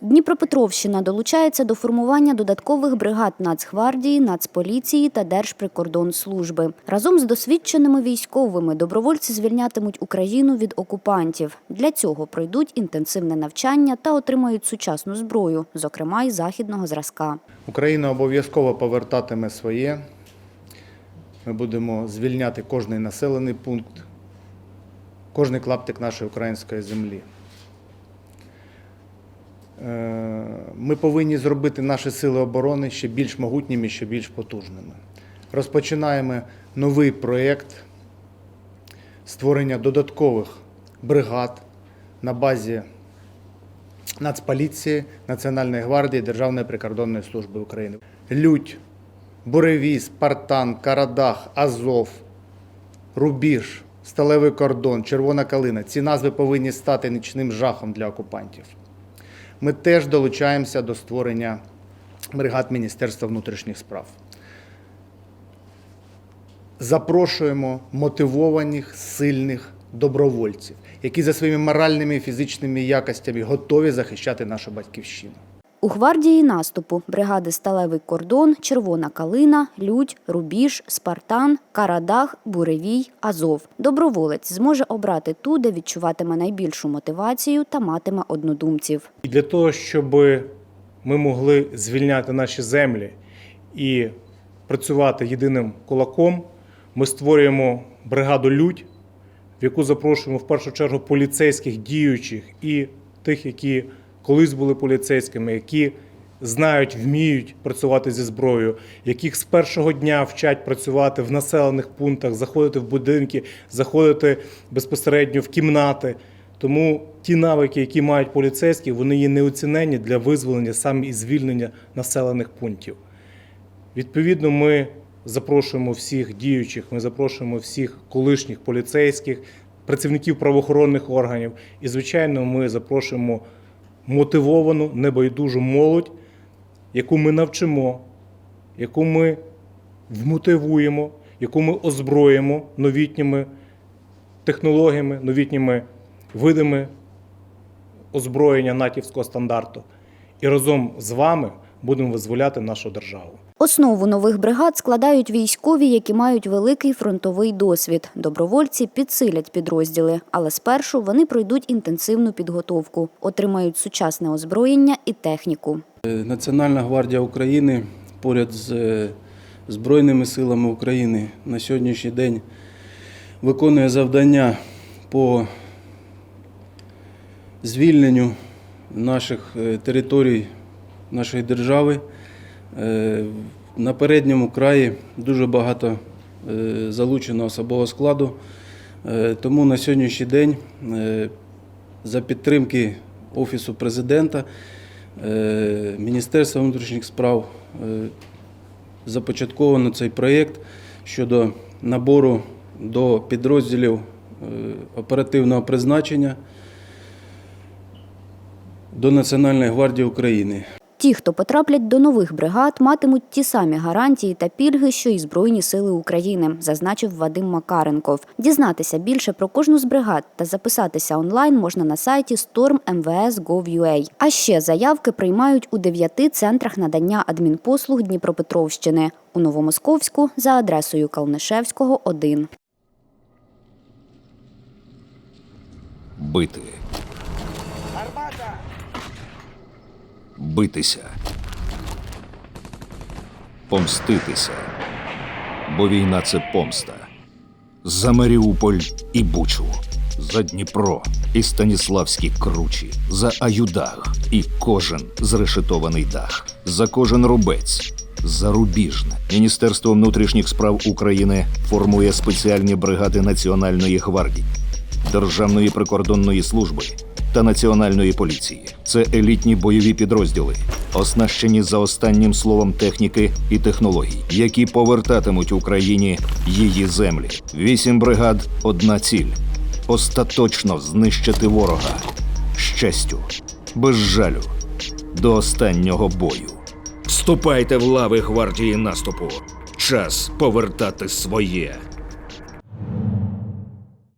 Дніпропетровщина долучається до формування додаткових бригад Нацгвардії, Нацполіції та Держприкордонслужби. Разом з досвідченими військовими добровольці звільнятимуть Україну від окупантів. Для цього пройдуть інтенсивне навчання та отримають сучасну зброю, зокрема й західного зразка. Україна обов'язково повертатиме своє. Ми будемо звільняти кожний населений пункт, кожний клаптик нашої української землі. Е, Ми повинні зробити наші сили оборони ще більш могутніми, ще більш потужними. Розпочинаємо новий проєкт створення додаткових бригад на базі Нацполіції, Національної гвардії, Державної прикордонної служби України. Лють, Буревій, Спартан, Карадах, Азов, Рубіж, Сталевий кордон, Червона калина. Ці назви повинні стати нічним жахом для окупантів. Ми теж долучаємося до створення бригад Міністерства внутрішніх справ. Запрошуємо мотивованих, сильних добровольців, які за своїми моральними і фізичними якостями готові захищати нашу батьківщину. У гвардії наступу бригади Сталевий кордон, Червона калина, Людь, Рубіж, Спартан, Карадах, Буревій, Азов. Доброволець зможе обрати ту, де відчуватиме найбільшу мотивацію та матиме однодумців. І для того, щоб ми могли звільняти наші землі і працювати єдиним кулаком, ми створюємо бригаду Людь, в яку запрошуємо в першу чергу поліцейських діючих і тих, які колись були поліцейськими, які знають, вміють працювати зі зброєю, яких з першого дня вчать працювати в населених пунктах, заходити в будинки, заходити безпосередньо в кімнати. Тому ті навики, які мають поліцейські, вони є неоціненні для визволення саме і звільнення населених пунктів. Відповідно, ми запрошуємо всіх діючих, ми запрошуємо всіх колишніх поліцейських, працівників правоохоронних органів. І, звичайно, ми запрошуємо мотивовану, небайдужу молодь, яку ми навчимо, яку ми вмотивуємо, яку ми озброїмо новітніми технологіями, новітніми видами озброєння натівського стандарту. І разом з вами будемо визволяти нашу державу. Основу нових бригад складають військові, які мають великий фронтовий досвід. Добровольці підсилять підрозділи, але спершу вони пройдуть інтенсивну підготовку, отримають сучасне озброєння і техніку. Е, Національна гвардія України поряд з е, Збройними силами України на сьогоднішній день виконує завдання по звільненню наших е, територій нашої держави. Е, На передньому краї дуже багато е, залучено особового складу, Е, тому на сьогоднішній день за підтримки Офісу президента Міністерства внутрішніх справ започатковано цей проєкт щодо набору до підрозділів оперативного призначення до Національної гвардії України. Ті, хто потраплять до нових бригад, матимуть ті самі гарантії та пільги, що й Збройні сили України, зазначив Вадим Макаренков. Дізнатися більше про кожну з бригад та записатися онлайн можна на сайті storm.mvs.gov.ua. А ще заявки приймають у дев'яти центрах надання адмінпослуг Дніпропетровщини у Новомосковську за адресою Калнишевського, 1. Бити. Битися. Помститися. Бо війна це помста. За Маріуполь і Бучу. За Дніпро і Станіславські кручі, за Аюдаг і кожен зрешетований дах, за кожен рубець, за рубіжне. Міністерство внутрішніх справ України формує спеціальні бригади Національної гвардії. Державної прикордонної служби та національної поліції. Це елітні бойові підрозділи, оснащені за останнім словом техніки і технологій, які повертатимуть Україні її землі. Вісім бригад, одна ціль остаточно знищити ворога щастю, без жалю, до останнього бою. Вступайте в лави гвардії наступу. Час повертати своє.